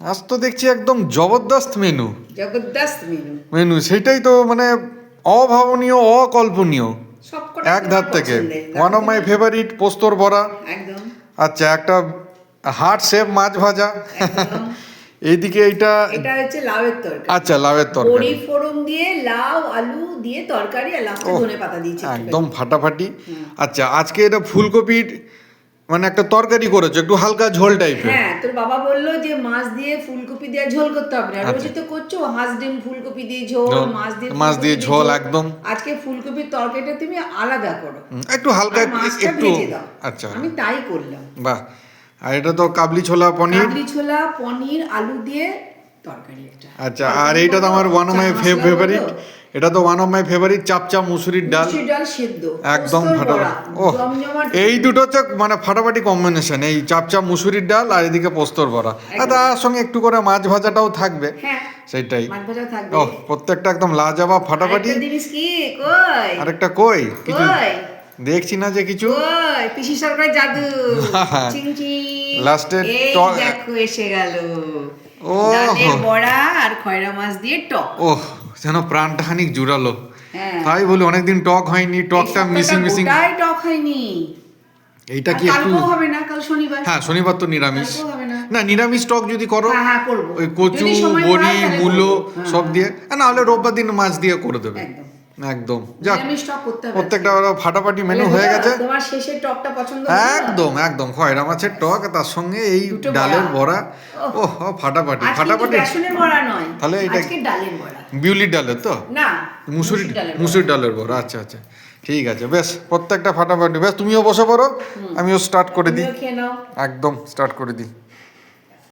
আজ তো দেখছি একদম জবরদস্ত মেনু। জবরদস্ত মেনু। মেনু সেটাই তো মানে অভাবনীয় অকল্পনীয়। এক ধার থেকে। ওয়ান অফ মাই ফেভারিট পোস্তর বড়া। একদম। আচ্ছা একটা হার্ট শেপ মাছ ভাজা। এইদিকে এইটা এটা হচ্ছে লাউয়ের তরকারি। আচ্ছা লাউয়ের তরকারি। বড়ি ফোড়ন দিয়ে লাউ আলু দিয়ে তরকারি আর লাস্টে ধনে পাতা দিয়েছি একদম ফাটাফাটি। আচ্ছা আজকে এটা ফুলকপির মানে একটা তরকারি করেছ একটু হালকা ঝোল টাইপের হ্যাঁ তোর বাবা বলল যে মাছ দিয়ে ফুলকপি দিয়ে ঝোল করতে হবে আর ওই তো করছ হাঁস ডিম ফুলকপি দিয়ে ঝোল মাছ দিয়ে মাছ দিয়ে ঝোল, একদম। আজকে ফুলকপির তরকারিটা তুমি আলাদা করো। একটু হালকা একটু আচ্ছা। আমি তাই করলাম। বাহ। আর এটা তো কাবলি ছোলা পনির। কাবলি ছোলা পনির আলু দিয়ে তরকারি একটা। আচ্ছা আর এইটা তো আমার ওয়ান অফ মাই ফেভারিট এটা তো ওয়ান অফ মাই ফেভারিট চাপচা মুসুরির ডাল। ডাল সেদ্ধ। একদম ফাটাফাটি। ও এই দুটো হচ্ছে মানে ফাটাফাটি কম্বিনেশন এই চাপচা মুসুরির ডাল আর এদিকে পোস্তর বড়া। আর তার সঙ্গে একটু করে মাছ ভাজাটাও থাকবে। হ্যাঁ সেটাই ও প্রত্যেকটা একদম লাজাবাব ফাটাফাটি। আরেকটা কই? কিছু দেখছি না যে কিছু। পিসি সরকার জাদু। হ্যাঁ। চিং চিং। Last এ এই ট- দেখো এসে গেল। ও। ডালের বড়া আর খয়রা মাছ দিয়ে টক। ওহ যেন প্রাণটা খানিক জুড়ালো। হ্যাঁ। তাই বলি অনেকদিন টক হয়নি টকটা এই সপ্তাহটা মিসিং মিসিং গোটাই টক হয়নি। এইটা কি একটু হবে না কাল শনিবার। হ্যাঁ শনিবার তো নিরামিষ। না। নিরামিষ টক যদি করো হ্যাঁ হ্যাঁ ওই কচু বড়ি মূলো সব দিয়ে না হলে রোববার দিন মাছ দিয়ে করে দেবে। একদম। যাক প্রত্যেকটা ফাটাফাটি মেনু হয়ে গেছে। তোমার শেষের টকটা পছন্দ একদম একদম খয়রা মাছের টক তার সঙ্গে এই ডালের বড়া। ওহ। ফাটাফাটি ফাটাফাটি। বড়া নয় তাহলে এটা- ডালের বড়া। বিউলির ডালের তো? না মুসুরি মুসুরি ডালের বড়া। আচ্ছা আচ্ছা ঠিক আছে বেশ প্রত্যেকটা ফাটাফাটি। বেশ তুমিও বসে পড়ো আমিও স্টার্ট করে দিই। একদম স্টার্ট করে দিই।